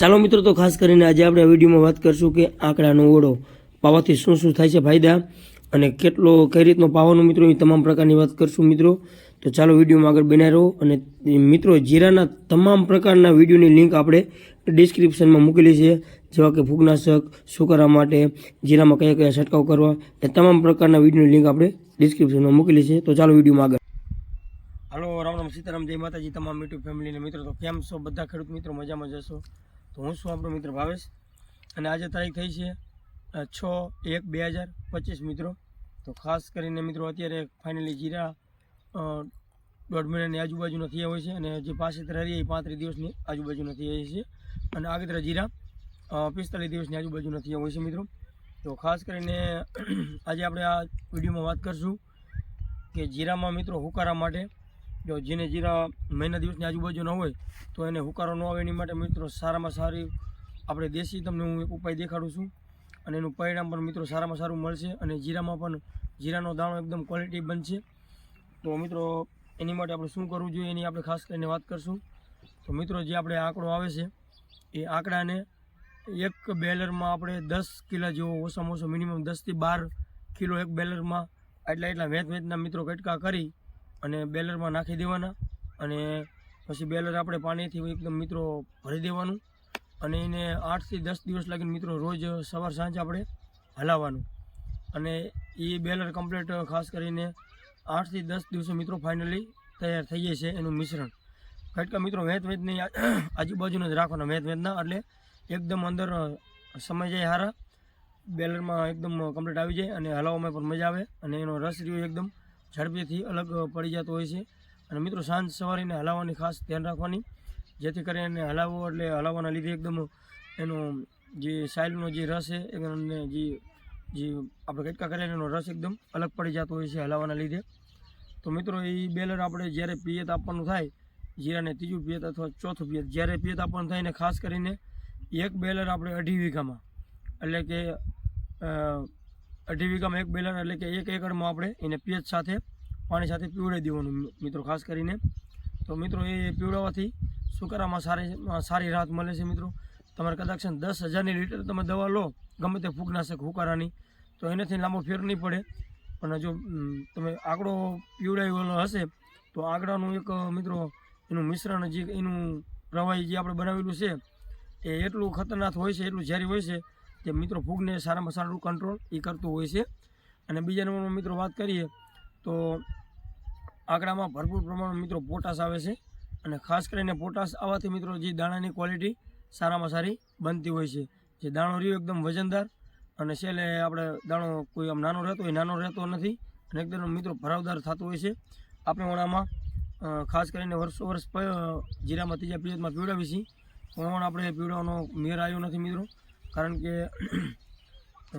ચાલો મિત્રો, તો ખાસ કરીને આજે આપણે આ વિડીયોમાં વાત કરશું કે આંકડાનો ઓળો પાવાથી શું શું થાય છે ફાયદા અને કેટલો, કઈ રીતનો પાવાનો મિત્રો, એ તમામ પ્રકારની વાત કરશું મિત્રો. તો ચાલો વિડીયોમાં આગળ બનાવી રહો અને મિત્રો, જીરાના તમામ પ્રકારના વિડીયોની લિંક આપણે ડિસ્ક્રિપ્શનમાં મૂકેલી છે, જેવા કે ફૂગનાશક, સુકારા માટે, જીરામાં કયા કયા છંટકાવ કરવા, એ તમામ પ્રકારના વિડીયોની લિંક આપણે ડિસ્ક્રિપ્શનમાં મૂકેલી છે. તો ચાલો વિડીયોમાં આગળ. હલો, રામ રામ સીતારામ, જય માતાજી, તમામ યુટ્યુબ ફેમિલીને મિત્રો, તો કેમ છો બધા ખેડૂત મિત્રો? મજામાં જશો તો હું છું આપણો મિત્ર ભાવેશ. અને આજે તારીખ થઈ છે છ એક બે હજાર પચીસ મિત્રો. તો ખાસ કરીને મિત્રો અત્યારે ફાઇનલી જીરા દોઢ મહિનાની આજુબાજુના થયા હોય છે અને જે પાસે રહી એ પાંત્રીસ દિવસની આજુબાજુના થયા છે. અને આગળ જીરા પિસ્તાલીસ દિવસની આજુબાજુના થયા હોય છે મિત્રો. તો ખાસ કરીને આજે આપણે આ વિડીયોમાં વાત કરશું કે જીરામાં મિત્રો હુકારા માટે જો જેને જીરા મહિના દિવસની આજુબાજુ ન હોય, તો એને હુકારો ન આવે એની માટે મિત્રો સારામાં સારી આપણે દેશી તમને હું એક ઉપાય દેખાડું છું. અને એનું પરિણામ પણ મિત્રો સારામાં સારું મળશે અને જીરામાં પણ જીરાનો દાણો એકદમ ક્વોલિટી બનશે. તો મિત્રો એની માટે આપણે શું કરવું જોઈએ એની આપણે ખાસ કરીને વાત કરશું. તો મિત્રો જે આપણે આંકડો આવે છે, એ આંકડાને એક બેલરમાં આપણે દસ કિલો જેવો ઓછામાં ઓછો મિનિમમ દસથી બાર કિલો એક બેલરમાં એટલા એટલા વેત વેંતના મિત્રો કટકા કરી અને બેલરમાં નાખી દેવાના અને પછી બેલર આપણે પાણીથી એકદમ મિત્રો ભરી દેવાનું અને એને આઠથી દસ દિવસ લાગીને મિત્રો રોજ સવાર સાંજ આપણે હલાવવાનું. અને એ બેલર કમ્પ્લીટ ખાસ કરીને આઠથી દસ દિવસે મિત્રો ફાઇનલી તૈયાર થઈ જાય છે એનું મિશ્રણ. કટકા મિત્રો વેંત વેચની આજુબાજુને જ રાખવાના વેચ વેતના એટલે એકદમ અંદર સમય જાય હારા. બેલરમાં એકદમ કમ્પ્લીટ આવી જાય અને હલાવવામાં પણ મજા આવે અને એનો રસ રહ્યો એકદમ. ઝડપીથી અલગ પડી જતો હોય છે. અને મિત્રો, સાંજ સવારે એને હલાવવાની ખાસ ધ્યાન રાખવાની. જેથી કરીને એને હલાવવો એટલે હલાવવાના લીધે એકદમ એનો જે સાયલનો જે રસ છે, એને જે જે આપણે કટકા કરીએ એનો રસ એકદમ અલગ પડી જતો હોય છે હલાવવાના લીધે. તો મિત્રો, એ બેલર આપણે જ્યારે પિયત આપવાનું થાય જીરાને ત્રીજું પિયત અથવા ચોથું પિયત, જ્યારે પિયત આપવાનું થાય ને, ખાસ કરીને એક બેલર આપણે અઢી વીઘામાં. એટલે કે અઢી વીઘામાં એક બેલર એટલે કે એક એકરમાં આપણે એને પિયત સાથે પાણી સાથે પીવડાવી દેવાનું મિત્રો, ખાસ કરીને. તો મિત્રો, એ પીવડાવવાથી સુકારામાં સારી સારી રાહત મળે છે મિત્રો? તમારે કદાચ દસ હજારની લીટર તમે દવા લો, ગમે તે ફૂગનાશક હુકારાની, તો એનાથી લાંબો ફેર નહીં પડે. પણ જો તમે આંકડો પીવડાવેલો હશે, તો આંકડાનું એક, મિત્રો, એનું મિશ્રણ જે એનું પ્રવાહી જે આપણે બનાવેલું છે, એ એટલું ખતરનાક હોય છે, એટલું ઝેરી હોય છે કે મિત્રો ફૂગને સારામાં સારું કંટ્રોલ એ કરતું હોય છે. અને બીજા નંબરમાં મિત્રો વાત કરીએ તો આંકડામાં ભરપૂર પ્રમાણમાં મિત્રો પોટાશ આવે છે અને ખાસ કરીને પોટાશ આવવાથી મિત્રો જે દાણાની ક્વોલિટી સારામાં સારી બનતી હોય છે. જે દાણો રહ્યો એકદમ વજનદાર અને છેલ્લે આપણે દાણો કોઈ આમ નાનો રહેતો હોય, નાનો રહેતો નથી અને એકદમ મિત્રો ભરાવદાર થતો હોય છે. આપણે ઓણામાં ખાસ કરીને વર્ષો વર્ષ જીરામાં, ત્રીજા પિરિયડમાં પીવડાવીએ છીએ પણ આપણે પીવડાવવાનો મેર આવ્યો નથી મિત્રો. કારણ કે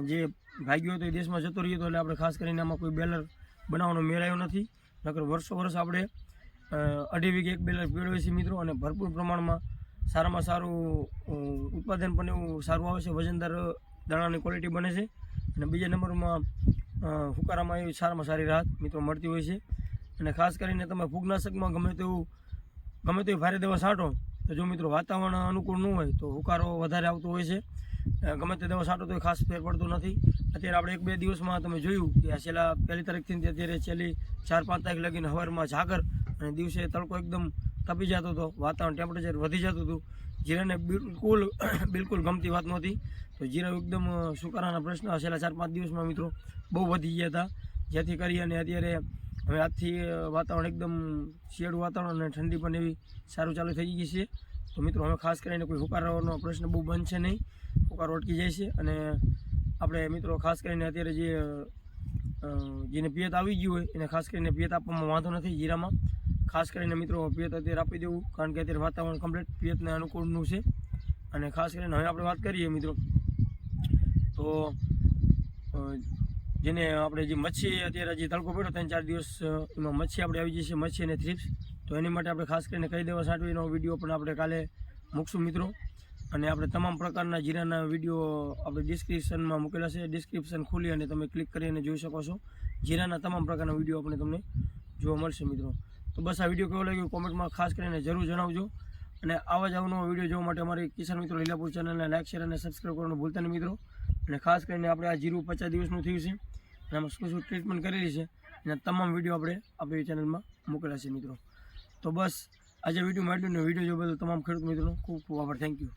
જે ભાગ્યો હતો એ દેશમાં જતો રહ્યો હતો એટલે આપણે ખાસ કરીને આમાં કોઈ બેલર બનાવવાનો મેળાયો નથી. નકર વર્ષો વર્ષ આપણે અઢી વીઘે એક બેલર પીવડાવીએ છીએ મિત્રો અને ભરપૂર પ્રમાણમાં સારામાં સારું ઉત્પાદન પણ એવું સારું આવે છે. વજનદાર દાણાની ક્વોલિટી બને છે. અને બીજા નંબરમાં હુકારામાં એવી સારામાં સારી રાહત મિત્રો મળતી હોય છે. અને ખાસ કરીને તમે ફૂગનાશકમાં ગમે તેવું, ગમે તેવી ભારે દવા છાંટો, તો જો મિત્રો વાતાવરણ અનુકૂળ ન હોય તો હુકારો વધારે આવતો હોય છે. ગમે તે દવા છાંટો તો ખાસ ફેર પડતો નથી. અત્યારે આપણે એક બે દિવસમાં તમે જોયું કે આ છેલ્લા પહેલી તારીખથી અત્યારે છેલ્લી ચાર પાંચ તારીખ લગીને હવારમાં ઝાકર અને દિવસે તડકો એકદમ તપી જતો હતો, વાતાવરણ ટેમ્પરેચર વધી જતું હતું. જીરાને બિલકુલ બિલકુલ ગમતી વાત નહોતી. તો જીરા એકદમ સુકારાના પ્રશ્ન છેલ્લા ચાર પાંચ દિવસમાં મિત્રો બહુ વધી ગયા હતા. જેથી કરી અને અત્યારે હવે આજથી વાતાવરણ એકદમ શિયાળું વાતાવરણ અને ઠંડી પણ એવી સારું ચાલુ થઈ ગઈ છે. તો મિત્રો, હવે ખાસ કરીને કોઈ હુકારાનો પ્રશ્ન બહુ બનશે નહીં. હુકારો અટકી જાય છે અને આપણે મિત્રો, ખાસ કરીને અત્યારે જે જેને પિયત આવી ગયું હોય, એને ખાસ કરીને પિયત આપવામાં વાંધો નથી જીરામાં. ખાસ કરીને મિત્રો, પિયત અત્યારે આપી દેવું, કારણ કે અત્યારે વાતાવરણ કમ્પ્લીટ પિયતને અનુકૂળનું છે. અને ખાસ કરીને હવે આપણે વાત કરીએ મિત્રો. તો જેને આપણે જે મચ્છી અત્યારે જે તડકો પડ્યો ત્રણ ચાર દિવસ, એમાં મચ્છી આપણે આવી જશે, મચ્છી અને થ્રીપ્સ તો એની માટે આપણે ખાસ કરીને કઈ દેવા સાટવીનો વીડિયો પણ આપણે કાલે મૂકશું મિત્રો. અને આપણે તમામ પ્રકારના જીરાના વીડિયો આપણે ડિસ્ક્રિપ્શનમાં મૂકેલા છે. ડિસ્ક્રિપ્શન ખોલી અને તમે ક્લિક કરીને જોઈ શકો છો. જીરાના તમામ પ્રકારના વીડિયો આપણે તમને જોવા મળશે મિત્રો. તો બસ આ વીડિયો કેવો લાગ્યો કોમેન્ટમાં ખાસ કરીને જરૂર જણાવજો. અને આવા જ આવનો વીડિયો જોવા માટે અમારી કિસાન મિત્રો લીલાપુર ચેનલને લાઈક શેર અને સબસ્ક્રાઈબ કરવાનું ભૂલતા નહીં મિત્રો. અને ખાસ કરીને આપણે આ જીરું પચાસ દિવસનું થયું છે. અને આમાં શું શું ટ્રીટમેન્ટ કરેલી છે. અને તમામ વીડિયો આપણે આપણી ચેનલમાં મોકલાશે મિત્રો. તો બસ, આજે વીડિયો માટેનો વીડિયો જો બધો તમામ ખેડૂત મિત્રો ખૂબ ખૂબ આભાર. Thank you